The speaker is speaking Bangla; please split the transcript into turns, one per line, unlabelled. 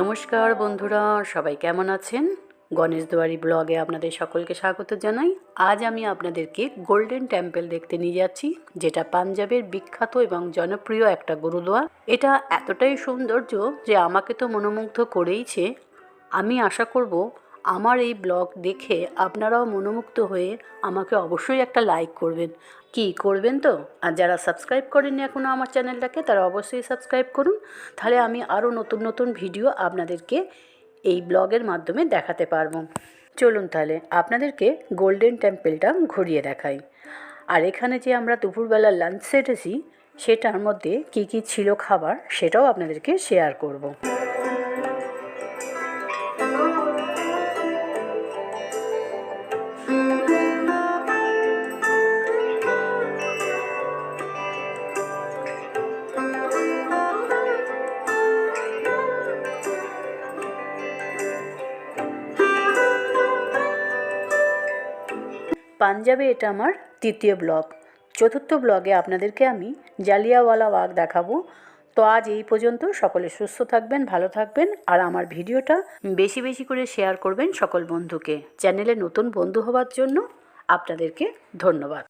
নমস্কার বন্ধুরা, সবাই কেমন আছেন? গণেশ দুয়ারি ব্লগে আপনাদের সকলকে স্বাগত জানাই। আজ আমি আপনাদেরকে গোল্ডেন টেম্পল দেখতে নিয়ে যাচ্ছি, যেটা পাঞ্জাবের বিখ্যাত এবং জনপ্রিয় একটা গুরুদুয়ার এটা এতটাই সৌন্দর্য যে আমাকে তো মনোমুগ্ধ করেইছে। আমি আশা করব আমার এই ব্লগ দেখে আপনারাও মনোমুগ্ধ হয়ে আমাকে অবশ্যই একটা লাইক করবেন। কি করবেন তো? আর যারা সাবস্ক্রাইব করেননি এখনও আমার চ্যানেলটাকে তারা অবশ্যই সাবস্ক্রাইব করুন। তাহলে আমি আরও নতুন নতুন ভিডিও আপনাদেরকে এই ব্লগের মাধ্যমে দেখাতে পারব। চলুন তাহলে আপনাদেরকে গোল্ডেন টেম্পলটা ঘুরিয়ে দেখাই। আর এখানে যে আমরা দুপুরবেলা লাঞ্চ সেটেছি, সেটার মধ্যে কি কি ছিল খাবার, সেটাও আপনাদেরকে শেয়ার করব। পাঞ্জাবে এটা আমার তৃতীয় ব্লগ। চতুর্থ ব্লগে আপনাদেরকে আমি জালিয়াওয়ালা বাঘ দেখাবো। তো আজ এই পর্যন্ত, সকলে সুস্থ থাকবেন, ভালো থাকবেন, আর আমার ভিডিওটা বেশি বেশি করে শেয়ার করবেন সকল বন্ধুকে। চ্যানেলে নতুন বন্ধু হওয়ার জন্য আপনাদেরকে ধন্যবাদ।